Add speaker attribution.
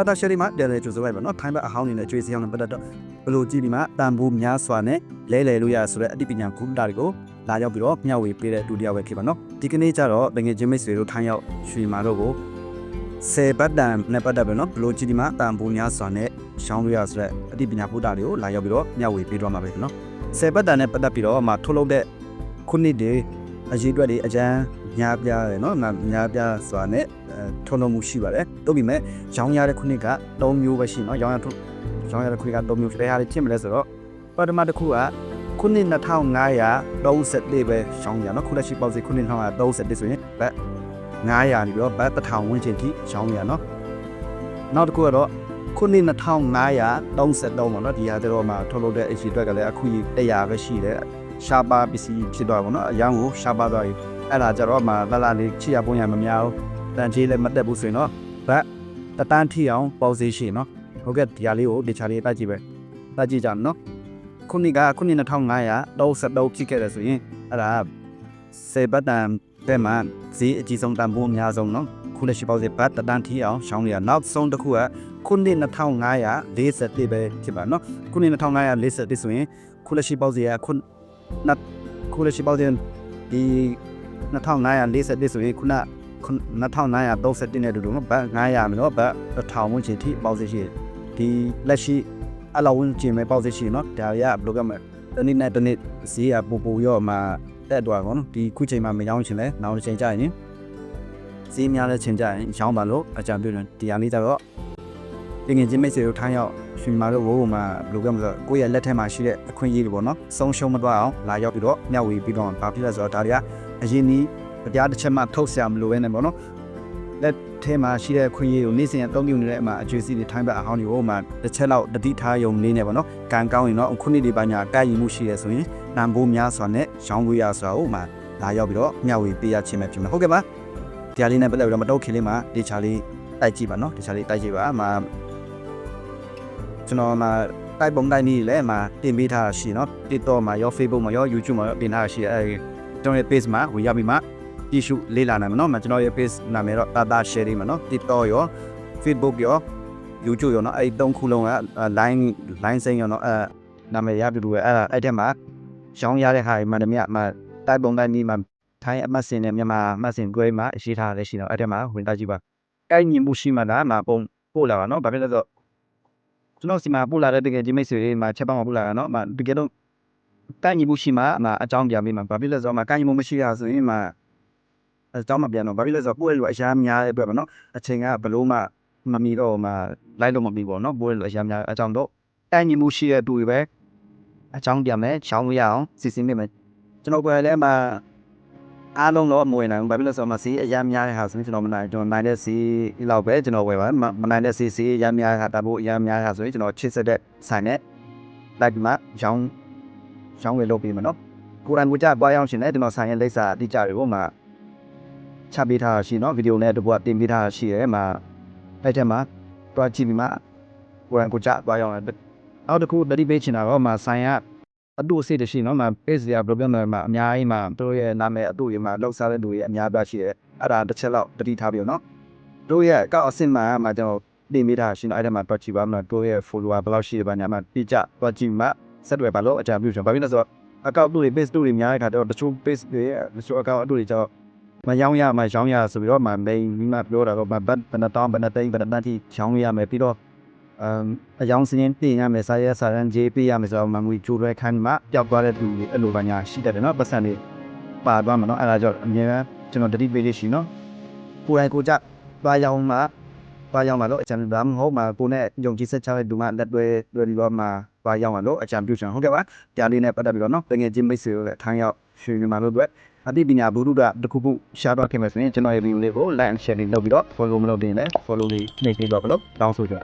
Speaker 1: အတာရှယ်ဒီမှာတယ်လေကျိုးဆိုလိုက်ပါနော်ထိုင်းဘက်အဟောင်းနေနဲ့ကျွေးစရောင်းနဲ့ပတ်သက်တော့ဘလို့ကြည့်ဒီမှာတန်ဖိုးများစွာနဲ့လဲလှယ်လို့ရဆိုတဲ့အသိပညာကုတာတွေကိုလာရောက်ပြီးတော့မျှဝေပေးတဲ့ဒုတိယဝက်ဖြစ်ပါနော်ဒီကနေ့ကျတော့တငယ်ချင်းမိတ်ဆွေတို့ထိုင်းရောက်ရွှေမာတို့ကိုဆယ်ပတ်တန်နဲ့ပတ်သက်ပြီးနော်ဘလို့ကြည့်ဒီမှာတန်ဖိုးများစွာနဲ့ရှောင်းလို့ရဆိုတဲ့အသိပညာကုတာတွေကိုလာရောက်ပြီးတော့မျှဝေပေးတော့မှာပဲနော်ဆယ်ပတ်တန်နဲ့ပတ်သက်ပြီးတော့မှထုတ်လုပ်တဲ့ခုနှစ်တွေအရေးအတွက်တွေအကျန်း များပြားတယ်နော်များပြားစွာနဲ့ထုတ်လုပ်မှုရှိပါတယ်တို့ပြီးမဲ့ရောင်းရတဲ့ခုနှစ်က3မျိုးပဲရှိနော်ရောင်းရထုတ်ရောင်းရတဲ့ခုနှစ်က3မျိုးဘယ်ဟာတွေဖြစ်မလဲဆိုတော့ပထမတစ်ခုကခုနှစ်2534ပဲရှောင်းရနော်ခုလက်ရှိပေါ့စီခုနှစ်2534ဆိုရင်ဘတ်900နေပြီးတော့ဘတ်1000ဝန်းကျင်ထိရှောင်းရနော်နောက်တစ်ခုကတော့ခုနှစ်2533ပေါ့နော်ဒီဟာတော့မှထုတ်လုပ်တဲ့ AC အတွက်ကလည်းအခု100ပဲရှိတယ်ရှားပါပစ္စည်းဖြစ်သွားပါတော့အရောင်းကိုရှားပါသွားပြီ အဲ့ဒါကြတော့မှလလလေးချစ်ရပုံရမများဘူးတန်ကြီးလည်းမတက်ဘူးဆိုရင်တော့ဘတ်တတန်းထီအောင်ပေါ့စီရှိနော်ဟုတ်ကဲ့ဒီဟာလေးကိုဒီချာလေးတက်ကြည့်ပဲတက်ကြည့်ကြမယ်နော်ခုနှစ်ကခုနှစ်2533ဖြစ်ခဲ့တယ်ဆိုရင်အဲ့ဒါစေဘတ်တန်ပဲမှာဈေးအကြီးဆုံးတန်ဖိုးအများဆုံးနော်ခုလက်ရှိပေါ့စီဘတ်တတန်းထီအောင်ရှောင်းရနောက်ဆုံးတစ်ခုကခုနှစ်2541ပဲဖြစ်ပါနော်ခုနှစ်2541ဆိုရင်ခုလက်ရှိပေါ့စီကခုနှစ်ခုလက်ရှိပေါ့စီဒီ 2541ဆိုရင်ခုန2531နဲ့တူတူနော်ဘတ်900မျိုးနော်ဘတ်1000ဝန်းကျင်ထိပေါက်စစ်ရှိတယ်ဒီလက်ရှိအလောက်ဝန်းကျင်ပဲပေါက်စစ်ရှိနော်ဒါရဘယ်လိုကမလဲတနည်းနဲ့တနည်းဈေးကပူပူရော့မှာတက်သွားကောနော်ဒီခုချိန်မှာမရောင်းချင်လဲနောက်တစ်ချိန်ကြာရင်ဈေးများတဲ့ချိန်ကြာရင်ရောင်းပါလို့အကြံပြုတယ်ဒီဟာလေးတော့ငင်ချင်းမိတ်ဆွေတို့ထိုင်းရောက်ရွှေမာတို့ဘိုးဘုံမှာဘယ်လိုကမလဲကိုယ့်ရဲ့လက်ထက်မှာရှိတဲ့အခွင့်အရေးတွေပေါ့နော်ဆုံးရှုံးမသွားအောင်လာရောက်ပြီးတော့မျှဝေပြီးတော့ဘာဖြစ်လဲဆိုတော့ဒါတွေက အရင်နီးတရားတစ်ချက်မှထုတ်ဆရာမလိုပဲနဲ့ပေါ့နော်လက်ထဲမှာရှိတဲ့ခွင့်ရည်ကိုနေ့စဉ်အသုံးပြုနေတဲ့အမှာအကျွေးစီတွေထိုင်းဘက်အဟောင်းတွေကိုမှတစ်ချက်လောက်တတိထားယုံနေနေပေါ့နော်ကံကောင်းရင်တော့ခုနှစ်ဒီပါညာကဲ့ရင်မှုရှိရဆိုရင်နံပိုးများစွာနဲ့ရောင်းဝေးရဆိုတာကိုမှလာရောက်ပြီးတော့မျှဝေပေးရခြင်းပဲဖြစ်မှာဟုတ်ကဲ့ပါတရားလေးနဲ့ပတ်သက်ပြီးတော့မတော့ခင်လေးမှာဒီချာလေးတိုက်ကြည့်ပါနော်ဒီချာလေးတိုက်ကြည့်ပါမှာကျွန်တော်မှာတိုက်ပုံတိုက်နည်းလည်းမှာတင်ပေးထားရှိနော် TikTok မှာရော Facebook မှာရော YouTube မှာရောတင်ထားရှိအဲ ကျွန်တော်ရဲ့ page မှာဝင်ရောက်ပြီးမှကြည့်ရှုလေ့လာနိုင်မှာနော်မကျွန်တော်ရဲ့ page နာမည်တော့ Tata Sharing မှာနော် TikTok ရော Facebook ရော YouTube ရောနော်အဲ့သုံးခုလုံးက line line စိမ်းရောနော်အဲနာမည်ရပြီလို့အဲ့ဒါအဲ့ထက်မှာရောင်းရတဲ့ဟာတွေမှန်တယ်မြတ်မှာတိုက်ပုံတိုက်နည်းမှာထိုင်းအမှတ်စင်နဲ့မြန်မာအမှတ်စင်တွဲမှာအရှိထားလည်းရှိတော့အဲ့ထက်မှာဝင်တိုက်ကြည့်ပါအဲ့ညီမှုရှိမှလားမှာပုံပို့လာပါနော်ဘာဖြစ်လဲဆိုတော့ကျွန်တော်စီမှာပို့လာတဲ့တကယ်ဒီမိတ်ဆွေတွေမှာချက်ပေါင်းမှာပို့လာတာနော်မှာတကယ်တော့ တိုက်ညီမှုရှိမှမှာအကြောင်းပြပေးမှာဘာဖြစ်လဲဆိုတော့မှာကိုင်းညီမှုမရှိရဆိုရင်မှာအကြောင်းမပြန်တော့ဘာဖြစ်လဲဆိုတော့ပို့ရလို့အရာများတဲ့အတွက်ပေါ့နော်အချိန်ကဘလို့မှမမီတော့မှလိုက်လို့မမီပေါ့နော်ပို့ရလို့အရာများအကြောင်းတော့တိုက်ညီမှုရှိတဲ့သူတွေပဲအကြောင်းပြမယ်ချောင်းမရအောင်စီစဉ်မိမယ်ကျွန်တော်ကလည်းမှာအားလုံးတော့မဝင်နိုင်ဘူးဘာဖြစ်လဲဆိုတော့မစီအရာများတဲ့ဟာဆိုရင်ကျွန်တော်မနိုင်ကျွန်တော်နိုင်တဲ့စီလောက်ပဲကျွန်တော်ဝယ်ပါမနိုင်တဲ့စီစီအရာများတာတဖို့အရာများတာဆိုရင်ကျွန်တော်ချစ်ဆက်တဲ့ဆိုင်နဲ့လိုက်မှရောင်း ရောင်းဝယ်လုပ်ပြီးမှာနော်ကိုယ်တိုင်ကိုကြပွားရောက်ရှင်လဲကျွန်တော်ဆိုင်ရဲ့လိပ်စာအတိအကျတွေကိုမှချပေးထားရှိနော်ဗီဒီယိုနဲ့တပွားတင်ပေးထားရှိရဲမှာအဲ့ထက်မှာတွားကြည့်ပြီးမှကိုယ်တိုင်ကိုကြပွားရောက်တယ်နောက်တစ်ခုတတိပေးချင်တာတော့မှဆိုင်ကအတူအစိတ်တရှိနော်မှာ page ရဘယ်လိုပြောမလဲမှာအများကြီးမှာတို့ရဲ့နာမည်အတူရမှာလောက်စားတဲ့လူတွေအများပြရှိတယ်အဲ့ဒါတစ်ချက်လောက်တတိထားပြီးနော်တို့ရဲ့အကောက်အဆင့်မှာမှာကျွန်တော်တင်ပေးထားရှိနော်အဲ့ဒါမှာတွားကြည့်ပါမလားတို့ရဲ့ follower ဘယ်လောက်ရှိတယ်ပါညာမှာတိကျတွားကြည့်မှ ဆက်တွယ်ပါလို့အကြံပြုချင်ဘာဖြစ်လဲဆိုတော့အကောက်တို့တွေ page တို့တွေများတဲ့ခါတော့တချို့ page တွေရဲ့တချို့အကောက်အတူတွေကျတော့မရောင်းရမှရောင်းရဆိုပြီးတော့မှ main မှပြောတာတော့ဘတ်ဘယ်နှတောင်းဘယ်နှသိန်းဘယ်နှတန်းထိရောင်းရမယ်ပြီးတော့အမ်အယောင်စင်းတင်ရမယ်စာရဲစာရန်ဂျေးပေးရမယ်ဆိုတော့မငွေကြိုးရဲခိုင်းမှပျောက်သွားတဲ့သူတွေအဲ့လိုပါညာရှိတတ်တယ်နော်ပတ်စံတွေပါသွားမှာနော်အဲ့ဒါကြောင့်အမြဲတမ်းကျွန်တော်တတိပေးလေးရှိနော်ကိုယ်တိုင်ကိုကြပါရောင်းမှ ပါရောင်းမှလို့အကြံဒါမှမဟုတ်မှကိုနဲ့ယုံကြည်ဆက်ချတဲ့လူမှလက်တွဲတွဲပြီးတော့မှပါရောင်းမှလို့အကြံပြုချင်ဟုတ်ကဲ့ပါတရားလေးနဲ့ပတ်သက်ပြီးတော့နော်တကယ်ချင်းမိတ်ဆွေတို့လည်းထိုင်းရောက်ရွှေမြန်မာတို့အတွက်အသိပညာဘုရုဒတခုခုရှားတော့ခင်မယ်ဆိုရင်ကျွန်တော်ရဲ့ view လေးကို like and share လေးလုပ်ပြီးတော့ follow မလုပ်တင်လည်း follow လေးနှိပ်ပေးတော့ဘလို့တောင်းဆိုကြ